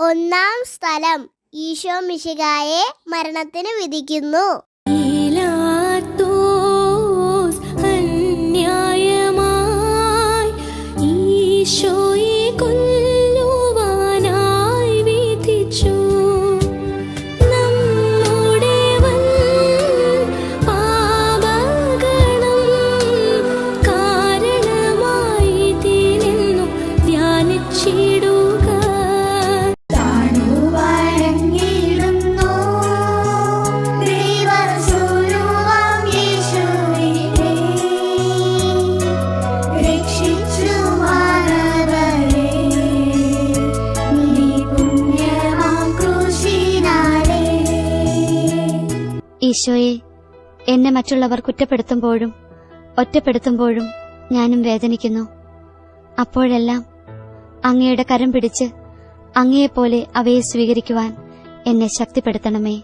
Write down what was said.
ഒന്നാം സ്ഥലം ഈശോ മിശികായെ മരണത്തിന് വിധിക്കുന്നു. പീലാത്തോസ് ഈശോയെ എന്നെ മറ്റുള്ളവർ കുറ്റപ്പെടുത്തുമ്പോഴും ഒറ്റപ്പെടുത്തുമ്പോഴും ഞാനും വേദനിക്കുന്നു. അപ്പോഴെല്ലാം അങ്ങയുടെ കരം പിടിച്ച് അങ്ങയെപ്പോലെ അവയെ സ്വീകരിക്കുവാൻ എന്നെ ശക്തിപ്പെടുത്തണമേ.